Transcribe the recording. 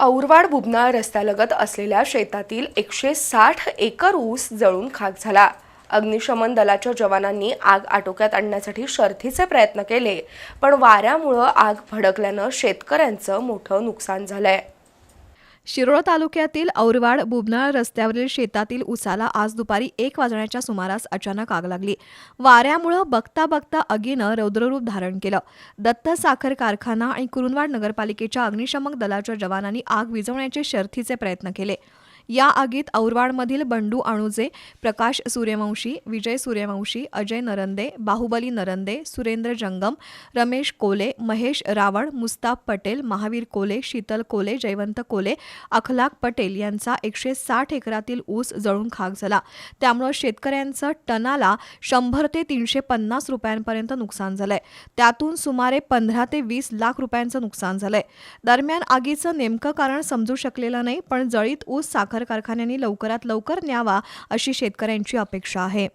औरवाड बुबनाळ रस्त्यालगत असलेल्या शेतातील एकशे साठ एकर ऊस जळून खाक झाला. अग्निशमन दलाच्या जवानांनी आग आटोक्यात आणण्यासाठी शर्थीचे प्रयत्न केले पण वाऱ्यामुळं आग भडकल्यानं शेतकऱ्यांचं मोठं नुकसान झालंय. शिरोळ तालुक्यातील औरवाड बुबनाळ रस्त्यावरील शेतातील उसाला आज दुपारी एक वाजण्याच्या सुमारास अचानक आग लागली. वाऱ्यामुळं बघता बघता आगीनं रौद्ररूप धारण केलं. दत्त साखर कारखाना आणि कुरुंदवाड नगरपालिकेच्या अग्निशमक दलाच्या जवानांनी आग विझवण्याचे शर्थीचे प्रयत्न केले. या आगीत औरवाडमधील बंडू अणुजे प्रकाश सूर्यवंशी विजय सूर्यवंशी अजय नरंदे बाहुबली नरंदे सुरेंद्र जंगम रमेश कोले महेश रावण मुस्ताफ पटेल महावीर कोले शीतल कोले जयवंत कोले अखलाक पटेल यांचा एकशे साठ एकरातील ऊस जळून खाक झाला. त्यामुळं शेतकऱ्यांचं टनाला शंभर ते तीनशे पन्नास रुपयांपर्यंत नुकसान झालंय. त्यातून सुमारे पंधरा ते वीस लाख रुपयांचं नुकसान झालंय. दरम्यान आगीचं नेमकं कारण समजू शकलेलं नाही पण जळीत ऊस साखर साखर कारखान्यांनी लवकरात लवकर न्यावा अशी शेतकऱ्यांची अपेक्षा आहे.